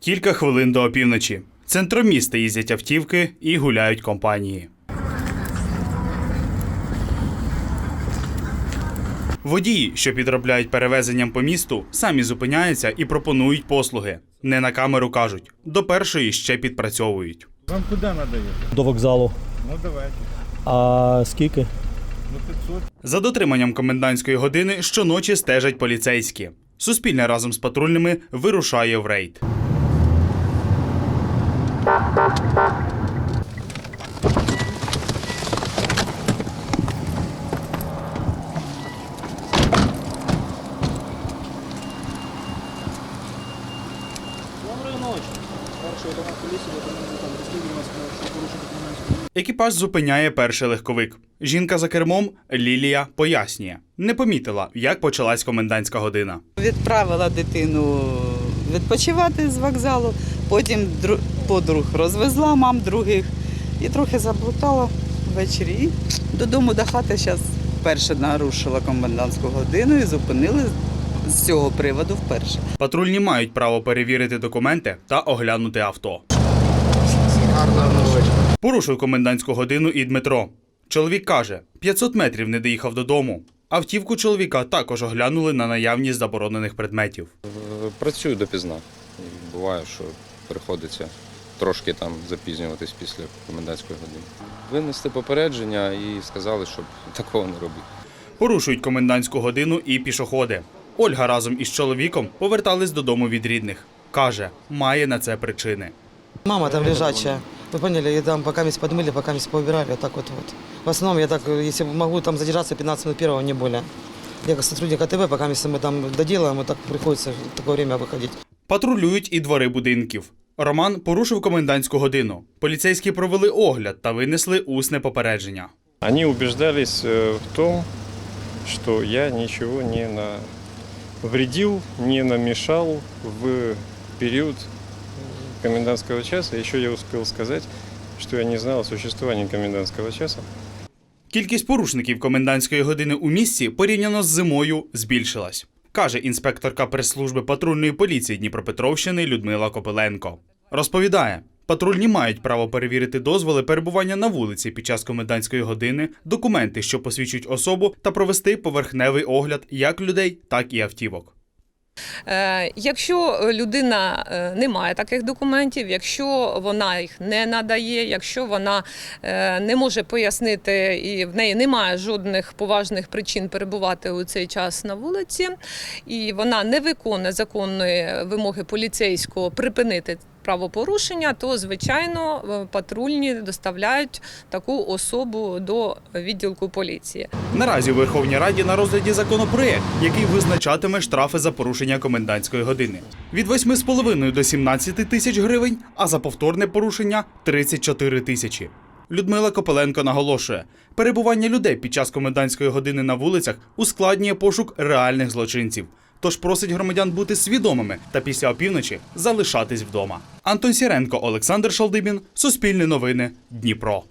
Кілька хвилин до опівночі. Центром міста їздять автівки і гуляють компанії. Водії, що підробляють перевезенням по місту, самі зупиняються і пропонують послуги. Не на камеру кажуть, до першої ще підпрацьовують. Вам куди їхати? До вокзалу. Ну давайте. А скільки? 500. За дотриманням комендантської години щоночі стежать поліцейські. Суспільне разом з патрульними вирушає в рейд. Екіпаж зупиняє перший легковик. Жінка за кермом Лілія пояснює, не помітила, як почалась комендантська година. Відправила дитину відпочивати з вокзалу, потім дру- подруг розвезла, мам других і трохи заблутала ввечері. І додому до хати зараз вперше нарушила комендантську годину і зупинили з цього приводу вперше. Патрульні мають право перевірити документи та оглянути авто. Порушив комендантську годину і Дмитро. Чоловік каже, 500 метрів не доїхав додому. Автівку чоловіка також оглянули на наявність заборонених предметів. Е, Працюю допізна. Буває, що приходиться трошки там запізнюватись після комендантської години. Винесли попередження і сказали, щоб такого не робити. Порушують комендантську годину і пішоходи. Ольга разом із чоловіком повертались додому від рідних. Каже, має на це причини. Мама там лежачая. Вы поняли, и там пока мисс подмыли, пока мисс поубирали, вот так вот вот. В основном я так, если могу там задержаться 15 минут первого, не более. Я как сотрудник АТВ, пока если мы там доделаем, вот так приходится в такое время выходить. Патрулюють і двори будинків. Роман порушив комендантську годину. Поліцейські провели огляд та винесли усне попередження. Они убеждались э, в том, что я ничего не навредил, не намешал в период комендантского часа. Еще я успел сказать, что я не знал о существовании комендантского часа. Кількість порушників комендантської години у місті порівняно з зимою збільшилась, каже інспекторка прес-служби патрульної поліції Дніпропетровщини Людмила Копиленко. Розповідає, патрульні мають право перевірити дозволи перебування на вулиці під час комендантської години, документи, що посвідчують особу, та провести поверхневий огляд як людей, так і автівок. Е, Якщо людина е, не має таких документів, якщо вона їх не надає, якщо вона е, не може пояснити і в неї немає жодних поважних причин перебувати у цей час на вулиці, і вона не виконує законної вимоги поліцейського припинити правопорушення, то звичайно е, патрульні доставляють таку особу до відділку поліції. Наразі у Верховній Раді на розгляді законопроєкт, який визначатиме штрафи за порушення комендантської години від 8,5 до 17 тисяч гривень, а за повторне порушення 34 тисячі. Людмила Копеленко наголошує, перебування людей під час комендантської години на вулицях ускладнює пошук реальних злочинців. Тож просить громадян бути свідомими та після опівночі залишатись вдома. Антон Сіренко, Олександр Шалдибін, Суспільне новини, Дніпро.